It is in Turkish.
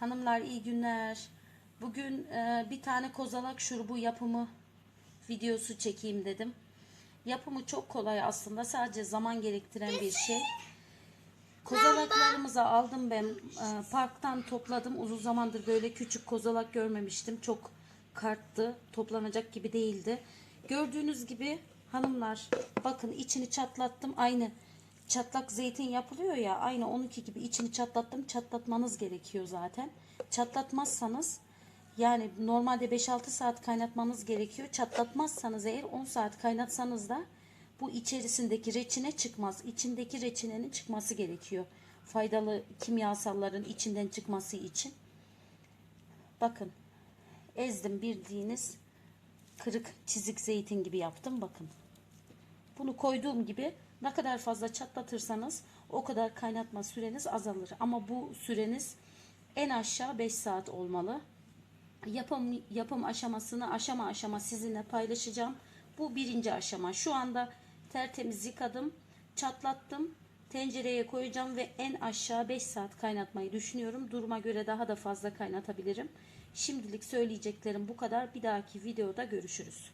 Hanımlar iyi günler. Bugün e, bir tane kozalak şurubu yapımı videosu çekeyim dedim. Yapımı çok kolay aslında. Sadece zaman gerektiren bir şey. Kozalaklarımızı aldım ben. e, parktan topladım. Uzun zamandır böyle küçük kozalak görmemiştim. Çok karttı. Toplanacak gibi değildi. Gördüğünüz gibi hanımlar bakın içini çatlattım. Aynı çatlak zeytin yapılıyor ya. Aynı onunki gibi içini çatlattım. Çatlatmanız gerekiyor zaten. Çatlatmazsanız yani normalde 5-6 saat kaynatmanız gerekiyor. Çatlatmazsanız eğer 10 saat kaynatsanız da bu içerisindeki reçine çıkmaz. İçindeki reçinenin çıkması gerekiyor. Faydalı kimyasalların içinden çıkması için. Bakın ezdim bildiğiniz kırık çizik zeytin gibi yaptım bakın. Bunu koyduğum gibi ne kadar fazla çatlatırsanız o kadar kaynatma süreniz azalır. Ama bu süreniz en aşağı 5 saat olmalı. Yapım, yapım aşamasını aşama aşama sizinle paylaşacağım. Bu birinci aşama. Şu anda tertemiz yıkadım, çatlattım. Tencereye koyacağım ve en aşağı 5 saat kaynatmayı düşünüyorum. Duruma göre daha da fazla kaynatabilirim. Şimdilik söyleyeceklerim bu kadar. Bir dahaki videoda görüşürüz.